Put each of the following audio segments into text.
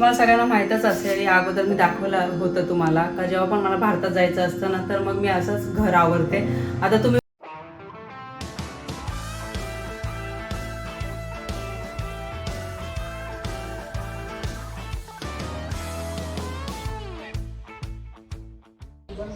तुम्हाला सगळ्यांना माहीतच असेल या अगोदर मी दाखवलं होतं तुम्हाला. का जेव्हा पण मला भारतात जायचं असतं ना तर मग मी असंच घर आवरते. आता तुम्ही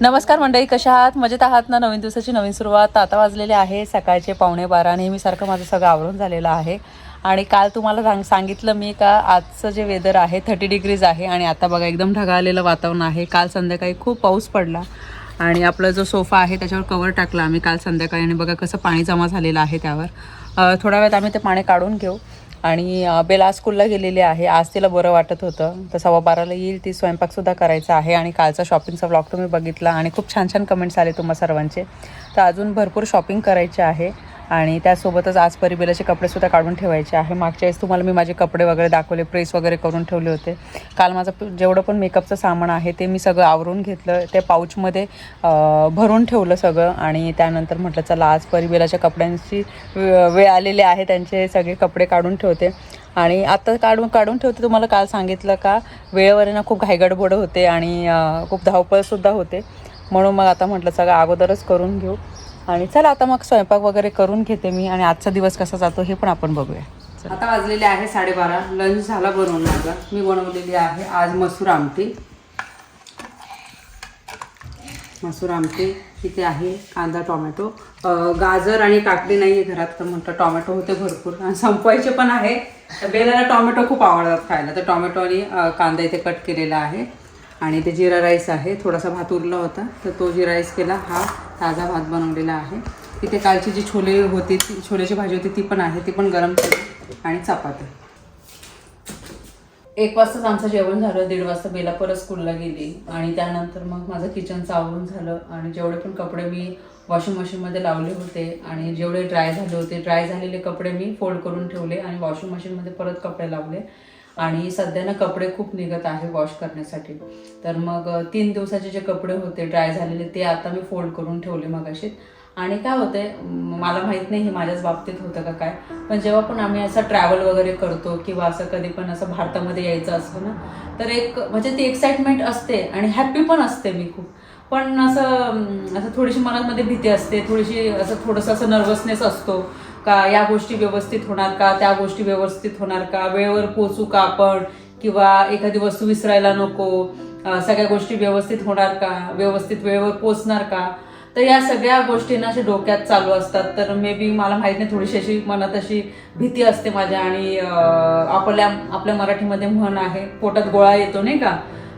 नमस्कार मंडळी कशा आहात? मजेत आहात ना? नवीन दिवसाची नवीन सुरुवात. आता वाजलेली आहे सकाळचे पावणे बारा. नेहमीसारखं माझं सगळं आवरून झालेलं आहे. आणि काल तुम्हाला सांग सांगितलं मी का आजचं जे वेदर आहे थर्टी डिग्रीज आहे आणि आता बघा एकदम ढगाळलेलं वातावरण आहे. काल संध्याकाळी खूप पाऊस पडला आणि आपला जो सोफा आहे त्याच्यावर कवर टाकला आम्ही काल संध्याकाळी आणि बघा कसं पाणी जमा झालेलं आहे त्यावर. थोड्या वेळात आम्ही ते पाणी काढून घेऊ. आणि बेला स्कूलला गेलेली आहे. आज तिला बरं वाटत होतं. तर सव्वा बाराला येईल ती स्वयंपाकसुद्धा करायचा आहे आणि कालचा शॉपिंगचा व्लॉग तुम्ही बघितला आणि खूप छान छान कमेंट्स आले तुम्हा सर्वांचे. तर अजून भरपूर शॉपिंग करायचे आहे. आणि त्यासोबतच आज परिबेलाचे कपडेसुद्धा काढून ठेवायचे आहे. मागच्या वेळेस तुम्हाला मी माझे कपडे वगैरे दाखवले प्रेस वगैरे करून ठेवले होते. काल माझं जेवढं पण मेकअपचं सामान आहे ते मी सगळं आवरून घेतलं. ते पाऊचमध्ये भरून ठेवलं सगळं आणि त्यानंतर म्हटलं चला आज परिबेलाच्या कपड्यांची वे- वेळ आलेली आहे त्यांचे सगळे कपडे काढून ठेवते. आणि आता काढून काढून ठेवते तुम्हाला काल सांगितलं का वेळेवर ना खूप घाईगडबोडं होते आणि खूप धावपळसुद्धा होते. म्हणून मग आता म्हटलं सगळं अगोदरच करून घेऊ. आणि चला आता मग स्वयंपाक वगैरे करून घेते मी आणि आजचा दिवस कसा जातो हे पण आपण बघूया. आता वाजलेले आहे साडेबारा. लंच झाला बनवून माझा मी बनवलेली आहे आज मसूर आमटी. मसूर आमटी इथे आहे कांदा टोमॅटो. गाजर आणि काकडी नाही आहे घरात तर म्हटलं टोमॅटो होते भरपूर. आणि संपवायचे पण आहे. तर बेलाला टोमॅटो खूप आवडतात खायला. तर टोमॅटो आणि कांदा इथे कट केलेला आहे. आणि ते जिरा राईस आहे. थोडासा भात उरला होता तर तो जिरा राईस केला. हा ताजा भात बनवलेला आहे. तिथे कालची जी छोले होते ती छोलेची भाजी होती ती पण आहे. ती पण गरम केली आणि चपाती. एक वाजताच आमचं जेवण झालं. दीड वाजता बेला परत स्कूलला गेली. आणि त्यानंतर मग माझं किचनचं आवरून झालं. आणि जेवढे पण कपडे मी वॉशिंग मशीनमध्ये लावले होते आणि जेवढे ड्राय झाले होते ड्राय झालेले कपडे मी फोल्ड करून ठेवले आणि वॉशिंग मशीनमध्ये परत कपडे लावले. आणि सध्या ना कपडे खूप निघत आहे वॉश करण्यासाठी. तर मग तीन दिवसाचे जे कपडे होते ड्राय झालेले ते आता मी फोल्ड करून ठेवले मगाशी आणि काय होतंय मला माहीत नाही हे माझ्याच बाबतीत होतं का काय. पण जेव्हा पण आम्ही असं ट्रॅव्हल वगैरे करतो किंवा असं कधी पण असं भारतामध्ये यायचं असतं ना तर एक म्हणजे ती एक्साइटमेंट असते आणि हॅप्पी पण असते मी खूप. पण असं असं थोडीशी मनामध्ये भीती असते थोडीशी असं थोडंसं असं नर्वसनेस असतो. का या गोष्टी व्यवस्थित होणार का त्या गोष्टी व्यवस्थित होणार का वेळेवर पोचू का आपण किंवा एखादी वस्तू विसरायला नको सगळ्या गोष्टी व्यवस्थित होणार का व्यवस्थित वेळेवर पोचणार का? तर या सगळ्या गोष्टींना अशा डोक्यात चालू असतात. तर मे बी मला माहीत नाही थोडीशी अशी मनात अशी भीती असते माझ्या आणि आपल्या आपल्या मराठीमध्ये म्हण आहे पोटात गोळा येतो नाही का?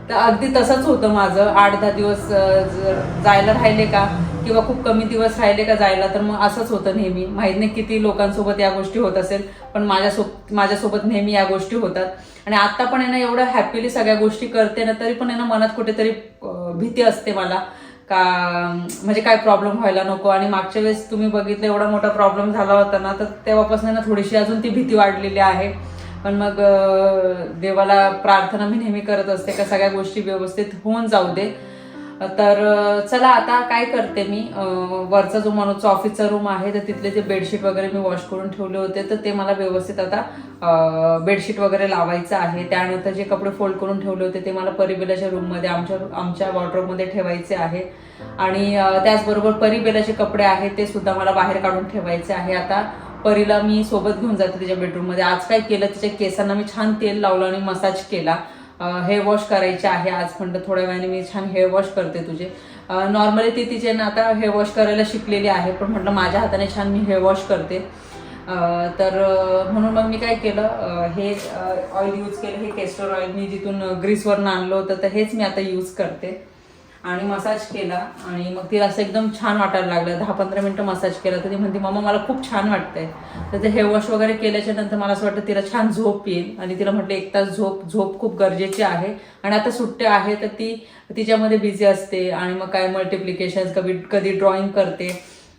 तर अगदी तसंच होतं माझं. आठ दहा दिवस जायला राहिले का? किंवा खूप कमी दिवस राहिले का जायला तर मग असंच होतं नेहमी. माहीत नाही किती लोकांसोबत या गोष्टी होत असेल पण माझ्यासोबत माझ्यासोबत नेहमी या गोष्टी होतात. आणि आत्ता पण यांना एवढं हॅपीली सगळ्या गोष्टी करते ना तरी पण यांना मनात कुठेतरी भीती असते मला. का म्हणजे काय प्रॉब्लेम व्हायला नको. आणि मागच्या वेळेस तुम्ही बघितलं एवढा मोठा प्रॉब्लेम झाला होता ना तर तेव्हापासून ना थोडीशी अजून ती भीती वाढलेली आहे. पण मग देवाला प्रार्थना मी नेहमी करत असते का सगळ्या गोष्टी व्यवस्थित होऊन जाऊ दे. तर चला आता काय करते मी? वरचा जो मनोजचा ऑफिसचा रूम आहे तर तिथले जे बेडशीट वगैरे मी वॉश करून ठेवले होते तर ते मला व्यवस्थित आता बेडशीट वगैरे लावायचं आहे. त्यानंतर जे कपडे फोल्ड करून ठेवले होते ते मला परिबेलाच्या रूममध्ये आमच्या आमच्या वॉर्ड्रोबमध्ये ठेवायचे आहे. आणि त्याचबरोबर परिबेलाचे कपडे आहेत ते सुद्धा मला बाहेर काढून ठेवायचे आहे. आता परीला मी सोबत घेऊन जाते तिच्या बेडरूममध्ये आज काय केलं तिच्या केसांना मी छान तेल लावलं आणि मसाज केला. हेअर वॉश करायचे आहे आज म्हणलं थोड्या वेळाने मी छान हेअर वॉश करते तुझे. नॉर्मली ती तिचे ना आता हेअर वॉश करायला शिकलेली आहे पण म्हटलं माझ्या हाताने छान मी हेअर वॉश करते. तर म्हणून मग मी काय केलं हे ऑइल यूज केलं हे केस्टर ऑइल मी जिथून ग्रीसवरून आणलं होतं तर हेच मी आता यूज करते. आणि मसाज केला आणि मग तिला असं एकदम छान वाटायला लागलं. दहा पंधरा मिनटं मसाज केला तर ती म्हणते मम्मा मला खूप छान वाटतंय. तर ते हेअरवॉश वगैरे केल्याच्यानंतर मला असं वाटतं तिला छान झोप येईल. आणि तिला म्हटलं एक तास झोप झोप खूप गरजेची आहे. आणि आता सुट्ट्या आहे तर ती तिच्यामध्ये बिझी असते आणि मग काय मल्टिप्लिकेशन कधी कधी ड्रॉइंग करते.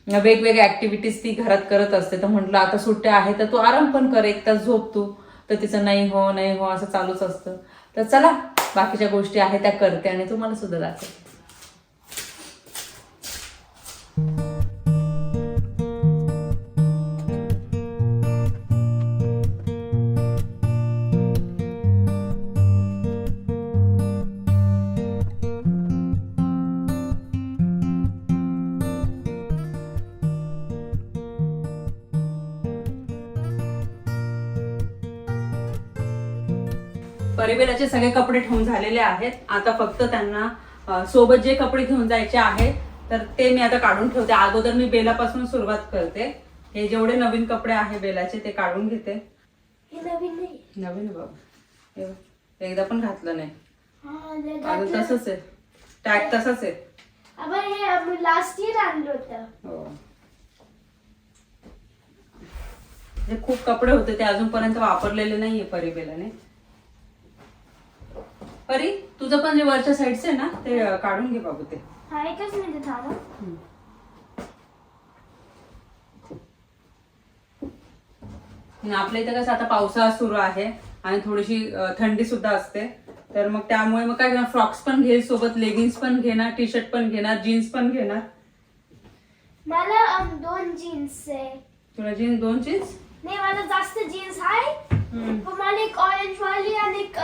वेगवेगळ्या ॲक्टिव्हिटीज ती घरात करत असते. तर म्हटलं आता सुट्ट्या आहे तर तू आराम पण कर एक तास झोप तू. तर तिचं नाही हो नाही हो असं चालूच असतं. तर चला बाकीच्या गोष्टी आहेत त्या करते आणि तुम्हाला सुद्धा दाखवते. परिवेराचे सगळे कपडे ठेवून झालेले आहेत. आता फक्त त्यांना सोबत जे कपडे घेऊन जायचे आहेत तर ते मी आता काढून ठेवते. अगोदर मी बेलापासून सुरुवात करते. हे जेवढे नवीन कपडे आहे बेलाचे ते काढून घेते. नवीन नाही. नवीन आहे बाबा एकदा पण घातलं नाही. हा, अजून. तसंच आहे. टॅग तसंच आहे. लास्ट इयर आणलं होतं. हो खूप कपडे होते ते अजूनपर्यंत वापरलेले नाहीये परी बेलाने. परी तुझं पण जे वरच्या साईडचं आहे ना ते काढून घे बाबू ते. हा एकच मिनिट थांबा आणि आपल्या इथं कसं आता पावसाळा सुरू आहे आणि थोडीशी अं, थंडी सुद्धा असते. तर मग त्यामुळे मग काय फ्रॉक्स पण घेईल सोबत लेगिन्स पण घेणार टी शर्ट पण घेणार जीन्स पण घेणार. मला अम, दोन जीन्स आहे. तुला जीन्स दोन जीन्स? नाही मला जास्त जीन्स आहे पण मला एक ऑरेंज वाली आणि एक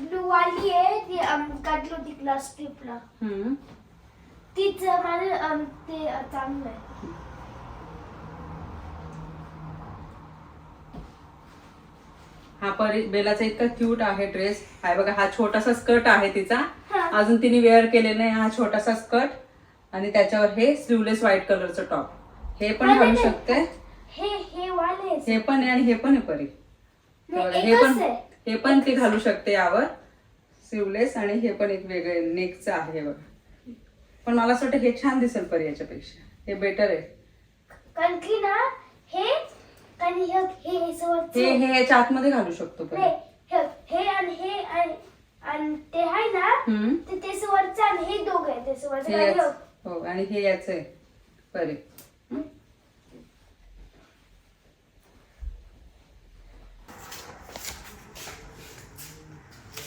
ब्लू वाली आहे ती अम, काढली होती क्लास ट्रिपला तीच अम, ते अ, चांगलं आहे. हा परी बेलाचा इतका क्यूट आहे ड्रेस हाय बघा हा छोटासा स्कर्ट आहे तिचा. हा. अजून तिने वेअर केलेला नाही हा छोटासा स्कर्ट आणि त्याच्यावर हे स्लीवलेस व्हाईट कलरचं टॉप हे पण घालू. शकते. हे हे वाले. हे पण आहे आणि हे पण आहे परी. नाही, हे एकच पण आहे. हे पण ती घालू शकते यावर. स्लीवलेस आणि हे पण एक वेगळे नेकचं आहे बघा. पण मला असं वाटतं हे छान दिसेल परी याच्यापेक्षा. हे बेटर आहे. कारण की ना हे आणि हे हे हे हे हे याच्या आतमध्ये घालू शकतो हे हे आणि हे आणि- आणि ते आहे ना हम्म. ते वरचं आणि हे दोघं आहे हे आणि याच. हो आणि हे याच आहे परी.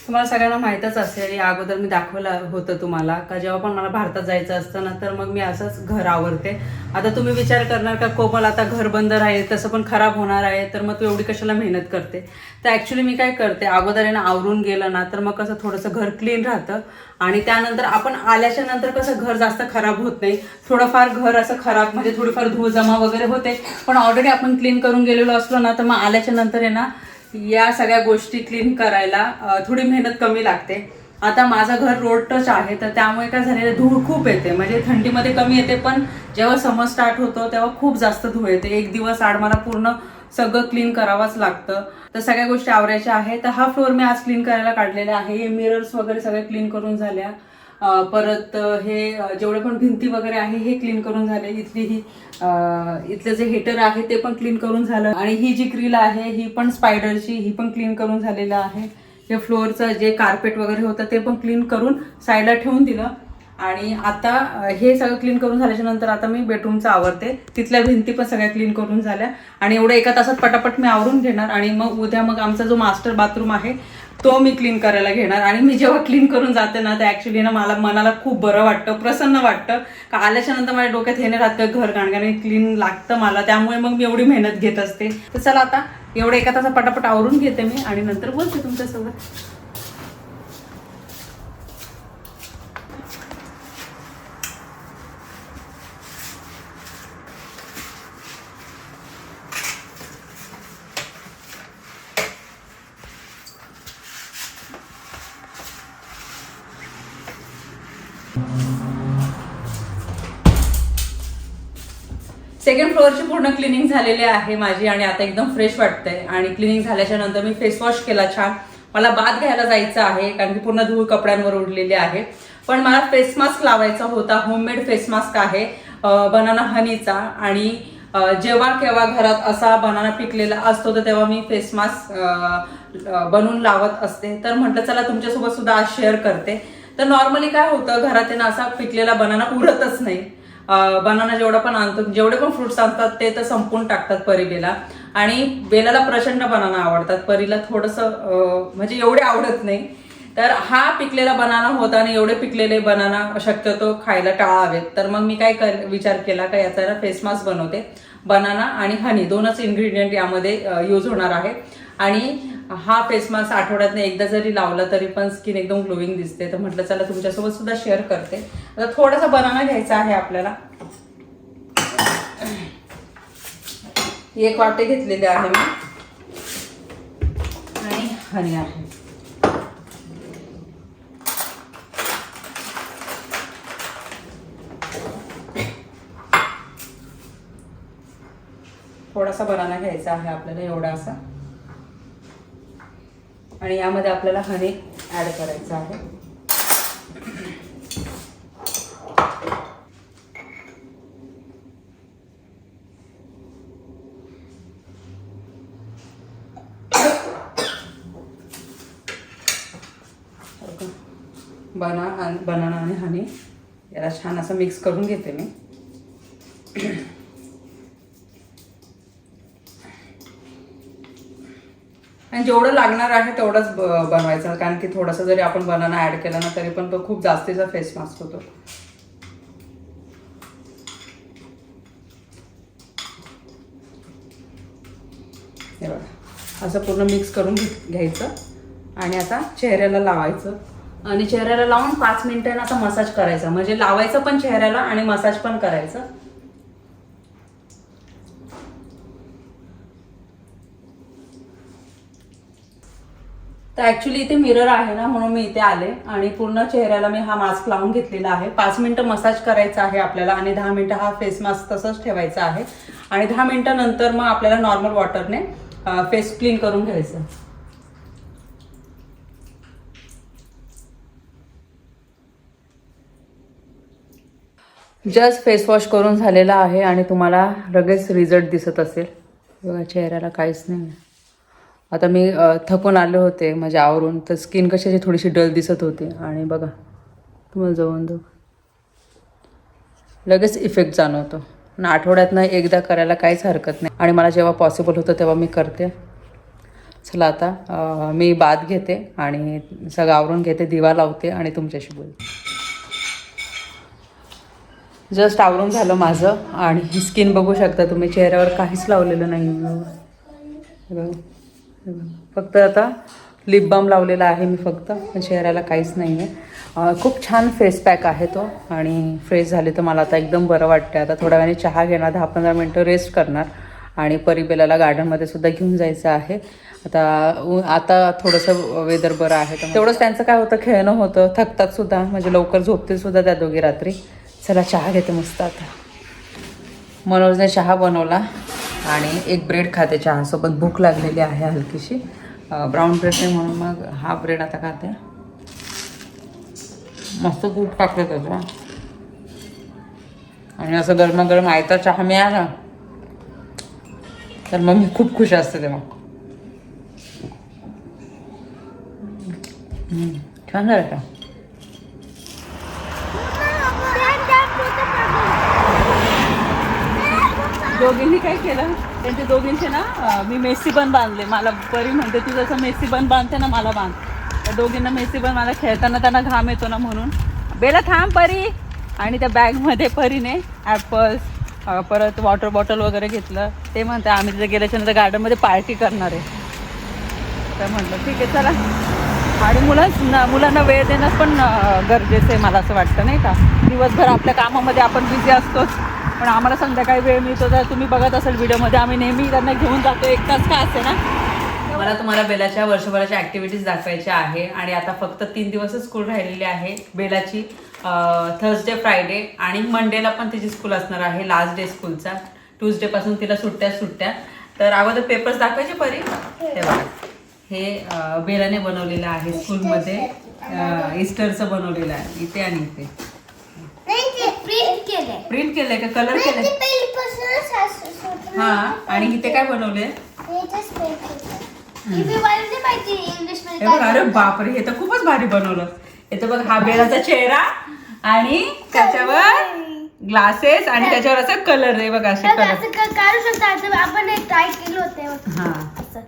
तुम्हाला सगळ्यांना माहीतच असेल या अगोदर मी दाखवलं होतं तुम्हाला का जेव्हा पण मला भारतात जायचं असतं ना तर मग मी असंच घर आवरते. आता तुम्ही विचार करणार का कोमल आता घर बंद राहील तसं पण खराब होणार आहे तर मग तू एवढी कशाला मेहनत करते? तर ॲक्च्युली मी काय करते अगोदर यांना आवरून गेलं ना तर मग कसं थोडंसं घर क्लीन राहतं. आणि त्यानंतर आपण आल्याच्यानंतर कसं घर जास्त खराब होत नाही. थोडंफार घर असं खराब म्हणजे थोडीफार धूळ जमा वगैरे होते. पण ऑलरेडी आपण क्लीन करून गेलेलो असलो ना तर मग आल्याच्यानंतर आहे ना या सगळ्या गोष्टी क्लीन करायला थोडी मेहनत कमी लागते. आता माझं घर रोड टच आहे तर त्यामुळे काय झालेलं धूळ खूप येते. म्हणजे थंडीमध्ये कमी येते पण जेव्हा समर स्टार्ट होतो तेव्हा खूप जास्त धूळ येते. एक दिवस आड मला पूर्ण सगळं क्लीन करावंच लागतं. तर सगळ्या गोष्टी आवरायच्या आहे तर हा फ्लोअर मी आज क्लीन करायला काढलेला आहे. हे मिरर्स वगैरे सगळे क्लीन करून झाल्या. परत हे जेवढे पण भिंती वगैरे आहे हे क्लीन करून झाले. इथली ही इथलं जे हिटर आहे ते पण क्लीन करून झालं. आणि ही जी ग्रिल आहे ही पण स्पायडरची ही पण क्लीन करून झालेलं आहे. हे फ्लोअरचं जे कार्पेट वगैरे होतं ते पण क्लीन करून साईडला ठेवून दिलं. आणि आता हे सगळं क्लीन करून झाल्याच्यानंतर आता मी बेडरूमचं आवरते. तिथल्या भिंती पण सगळ्या क्लीन करून झाल्या. आणि एवढं एका तासात पटापट मी आवरून घेणार. आणि मग उद्या मग आमचा जो मास्टर बाथरूम आहे तो मी क्लीन करायला घेणार. आणि मी जेव्हा क्लीन करून जाते ना तर ऍक्च्युली ना मला मनाला खूप बरं वाटतं प्रसन्न वाटतं. का आल्याच्यानंतर माझ्या डोक्यात हे नाही राहतं घर गाणगाने क्लीन लागतं मला. त्यामुळे मग मी एवढी मेहनत घेत असते. तर चला आता एवढं एका तासा पटापट आवरून घेते मी आणि नंतर बोलते तुमच्यासोबत. सेकंड फ्लोअरची पूर्ण क्लिनिंग झालेली आहे माझी आणि आता एकदम फ्रेश वाटतंय. आणि क्लिनिंग झाल्याच्यानंतर मी फेस वॉश केला छान. मला बाथ घ्यायला जायचं आहे कारण की पूर्ण धूळ कपड्यांवर उडलेली आहे. पण मला फेस मास्क लावायचा होता होममेड फेस मास्क आहे बनाना हनीचा आणि जेव्हा केव्हा घरात असा बनाना पिकलेला असतो तर तेव्हा मी फेस मास्क बनवून लावत असते. तर म्हटलं चला तुमच्यासोबत सुद्धा आज शेअर करते. तर नॉर्मली काय होतं घरात ना असा पिकलेला बनाना उरतच नाही. बनाना जेवढा पण आणतो जेवढे पण फ्रुट्स आणतात ते तर संपून टाकतात परीबेला. आणि बेलाला प्रचंड बनाना आवडतात. परीला थोडंसं म्हणजे एवढे आवडत नाही. तर हा पिकलेला बनाना होता आणि एवढे पिकलेले बनाना शक्यतो खायला टाळावेत. तर मग मी काय कर विचार केला का याचा ना फेस मास्क बनवते. बनाना आणि हनी दोनच इन्ग्रेडियंट यामध्ये यूज होणार आहे. आणि हा फेस मास्क आठवड्यातनं एकदा जरी लावला तरी पण स्किन एकदम ग्लोईंग दिसते. तर म्हटलं चला तुमच्यासोबत सुद्धा शेअर करते. आता थोडासा बनाना घ्यायचा आहे आपल्याला. एक वाटे घेतलेले आहे मी. आणि हनी आहे. थोडासा बनाना घ्यायचा आहे आपल्याला एवढा असा. आणि यामध्ये आपल्याला हनी ॲड करायचं आहे. बना बनाना आणि हनी याला छान असं मिक्स करून घेते मी. जेवढं लागणार आहे तेवढंच बनवायचं. कारण की थोडंसं जरी आपण बनाना ॲड केला ना तरी पण तो खूप जास्तीचा फेस मास्क होतो. हे बघा. असं पूर्ण मिक्स करून घ्यायचं. आणि आता चेहऱ्याला लावायचं. आणि चेहऱ्याला लावून पाच मिनिटांना आता मसाज करायचा. म्हणजे लावायचं पण चेहऱ्याला आणि मसाज पण करायचं. तर ॲक्च्युली इथे मिरर आहे ना म्हणून मी इथे आले. आणि पूर्ण चेहऱ्याला मी हा मास्क लावून घेतलेला आहे. पाच मिनिटं मसाज करायचा आहे आपल्याला आणि दहा मिनिटं हा फेस मास्क तसंच ठेवायचा आहे. आणि दहा मिनिटानंतर मग आपल्याला नॉर्मल वॉटरने फेस क्लीन करून घ्यायचं. जस्ट फेस वॉश करून झालेला आहे आणि तुम्हाला लगेच रिझल्ट दिसत असेल. बघा चेहऱ्याला काहीच नाही आहे. आता मी थकून आले होते म्हणजे आवरून तर स्किन कशाची थोडीशी डल दिसत होती. आणि बघा तुम्हाला जवळ जाऊ लगेच इफेक्ट जाणवतो. आणि आठवड्यातनं एकदा करायला काहीच हरकत नाही. आणि मला जेव्हा पॉसिबल होतं तेव्हा मी करते. चला आता मी बाद घेते आणि सगळं आवरून घेते दिवा लावते आणि तुमच्याशी बोलते. जस्ट आवरून झालं माझं आणि स्किन बघू शकता तुम्ही. चेहऱ्यावर काहीच लावलेलं नाही फक्त आता लिप बाम लावलेला आहे मी फक्त. चेहऱ्याला काहीच नाही आहे खूप छान फेस पॅक आहे तो. आणि फ्रेश झाले तर मला आता एकदम बरं वाटतं आता थोड्या वेळाने चहा घेणार दहा पंधरा मिनटं रेस्ट करणार. आणि परिबेलाला गार्डनमध्ये सुद्धा घेऊन जायचं आहे. आता आता थोडंसं वेदर बरं आहे तर तेवढंच त्यांचं काय होतं खेळणं होतं थकतात सुद्धा. म्हणजे लवकर झोपतील सुद्धा त्या दोघी रात्री. चला चहा घेते मस्त आता. मनोजने चहा बनवला. आणि एक ब्रेड खाते चहासोबत. भूक लागलेली आहे हलकीशी. ब्राऊन ब्रेड नाही म्हणून मग हा ब्रेड आता खाते. मस्त तूप टाकलं त्याचं. आणि असं गरमागरम आयता चहा मिळाला तर मग मी खूप खुश असते तेव्हा. छान झालं का? दोघींनी काय केलं? त्यांच्या दोघींचे ना मी मेसी बन बांधले. मला परी म्हणते तू जसं मेसी बन बांधते ना मला बांध. त्या दोघींना मेसी बन मला खेळताना त्यांना घाम येतो ना म्हणून. बेला थांब परी. आणि त्या बॅगमध्ये परीने ॲपल्स परत वॉटर बॉटल वगैरे घेतलं. ते म्हणते आम्ही तिथे गेल्याच्यानंतर गार्डनमध्ये पार्टी करणार आहे. तर म्हटलं ठीक आहे चला. आणि मुलांना मुलांना वेळ देणं पण गरजेचं आहे मला असं वाटतं नाही का? दिवसभर आपल्या कामामध्ये आपण बिझी असतोच. पण आम्हाला संध्याकाळी वेळ मिळतो तर तुम्ही बघत असाल व्हिडिओमध्ये आम्ही नेहमी त्यांना घेऊन जातो. एक तास का असे ना? मला तुम्हाला बेलाच्या वर्षभराच्या ॲक्टिव्हिटीज दाखवायच्या आहे आणि आता फक्त तीन दिवसच स्कूल राहिलेली आहे. बेलाची थर्सडे फ्रायडे आणि मंडेला पण तिची स्कूल असणार आहे लास्ट डे स्कूलचा ट्यूजडेपासून तिला सुट्ट्या सुट्ट्या. तर अगोदर पेपर्स दाखवायचे परी? हे बघा हे बेलाने बनवलेलं आहे स्कूलमध्ये इस्टरचं बनवलेलं आहे. इथे आणि इथे. केलंय. प्रिंट केलंय का? कलर केलंय? पहिलीपासूनच होतं. हा आणि इथे काय बनवलंय? हे paint. हे मी माहिती इंग्लिश हे बघ काय अरे बापरे हे तर खूपच भारी बनवलं. हे तर बघ हा बेलाचा चेहरा आणि त्याच्यावर ग्लासेस आणि त्याच्यावर असा कलर आहे बघा असे तर कलर असं क- काढू शकतो आपण ट्राय केलं होतं. हा. असं.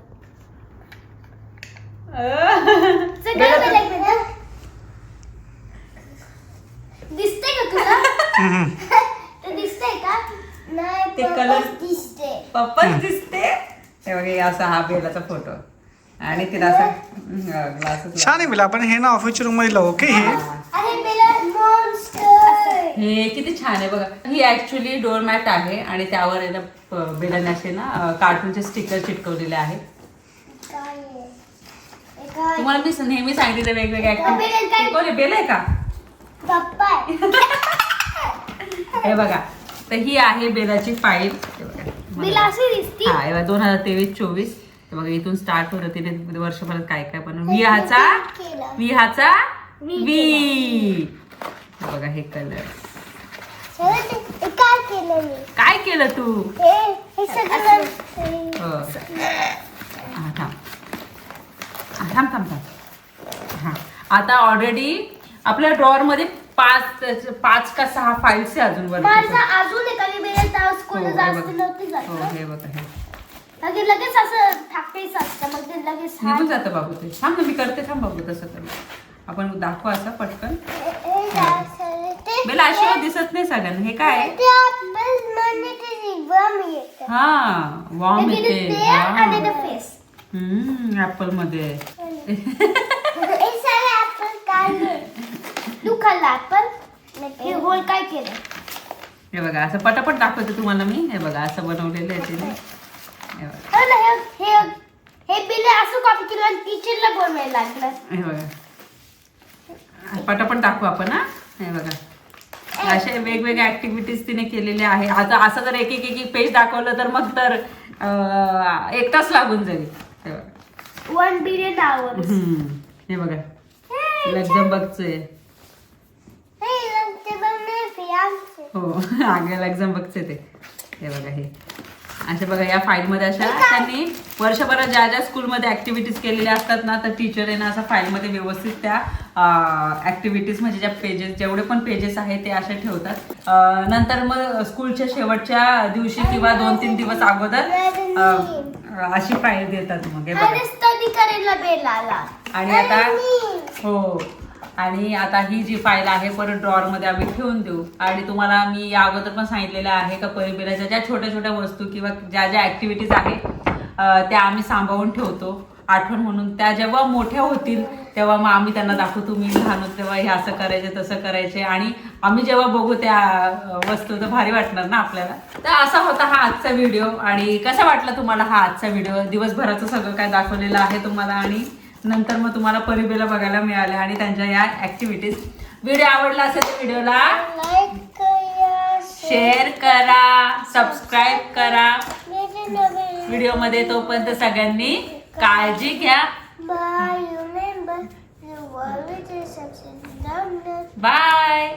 अं. सगळं बेला तर- बेलेग बेलेग. दिसतंय का तुला ते दिसतंय का? नाही ते color- दिसते पप्पाच दिसते हे बघा हे असा हा बेलाचा फोटो आणि तिला असं ग्लासेस छान आहे बेला आपण हे ना ऑफिसच्या रूममध्ये लावू ओके हे. अरे बेला मॉन्स्टर हे किती छान आहे बघा. ही ऍक्च्युली डोर मॅट आहे आणि त्यावर आहे ना प- बेलाने असे ना कार्टूनचे स्टिकर चिटकवलेले आहेत. काय आहे? हे काय? तुम्हाला मी नेहमी सांगितलं वेगवेगळ्या बेल आहे बेल आहे का? पप्पा आहे. हे बघा. तर ही आहे बेलाची फाईल हे बघा. हा हे बघा, दोन हजार तेवीस चोवीस. हे बघा इथून स्टार्ट होतं तिने वर्षभरात काय काय पण. विहाचा. विहाचा वी बघा हे कलर काय केलं मी? काय केलं तू? हे सगळं थांब. थांब थांब थांब. हा. आता ऑलरेडी आपल्या ड्रॉवर मध्ये पाच पाच का सहा फाईल्स आहे अजून माझं अजून एका हो, स्कूल जास्त बघ. नव्हती जात हो. हे बघा हे. लगेच लगेच असं थाकायचं असतं. मग ते लगेच निघून जातं बाबू ते. थांब ना मी करते थांब बाबू तसं कर आपण दाखव असं पटकन. बेला अशी दिसत नाही सगळ्यांना. हे काय? आहे? हा वॉर्म येते. ऍपलमध्ये. खाल्ला ऍपल हे होल काय केलं हे बघा असं पटापट दाखवते तुम्हाला मी. हे बघा असं बनवलेलं आहे तिने. हे बघा. हो हे बिल असं कॉपी केलं आणि टीचरला बनवायला लागलं. हे बघा. पटापट दाखवू आपण हा? हे बघा. अशा वेगवेगळ्या ऍक्टिव्हिटीज तिने केलेल्या आहे. आता असं जर एक एक एक एक पेज दाखवलं तर मग तर अं, एक तास लागून जाईल. हे बघा. वन बिलियन आवर्स हम्म. हे बघा. लक्झमबर्गचं आहे हो आगे लक्झमबर्गचे ते. हे बघा हे. अशा बघा या फाईलमध्ये अशा त्यांनी वर्षभरात ज्या ज्या स्कूलमध्ये ऍक्टिव्हिटीज केलेल्या असतात ना तर टीचर आहे ना असं फाईलमध्ये व्यवस्थित त्या ऍक्टिव्हिटीज म्हणजे ज्या पेजेस जेवढे पण पेजेस आहेत ते असे ठेवतात. नंतर मग स्कूलच्या शेवटच्या दिवशी किंवा दोन तीन दिवस अगोदर अशी फाईल देतात मग. हे बघा. आणि आता हो. आणि आता ही जी फाईल आहे परत ड्रॉअरमध्ये आम्ही ठेवून देऊ. आणि तुम्हाला मी या अगोदर पण सांगितलेलं आहे का परिबिलाच्या ज्या छोट्या छोट्या वस्तू किंवा ज्या ज्या ॲक्टिव्हिटीज आहेत त्या आम्ही सांभाळून ठेवतो. आठवण म्हणून त्या जेव्हा मोठ्या होतील तेव्हा मग आम्ही त्यांना दाखवतो मी लहान होते तेव्हा हे असं करायचे तसं करायचे. आणि आम्ही जेव्हा बघू त्या वस्तू तर भारी वाटणार ना आपल्याला. तर असा होता हा आजचा व्हिडिओ आणि कसा वाटला तुम्हाला हा आजचा व्हिडिओ दिवसभराचं सगळं काय दाखवलेलं आहे तुम्हाला? आणि नंतर मग तुम्हाला परिबेला बघायला मिळाल्या आणि त्यांच्या या ऍक्टिव्हिटीज व्हिडिओ आवडला असेल तर व्हिडिओला लाईक करा शेअर करा. सबस्क्राईब करा व्हिडिओमध्ये तोपर्यंत सगळ्यांनी काळजी घ्या. बाय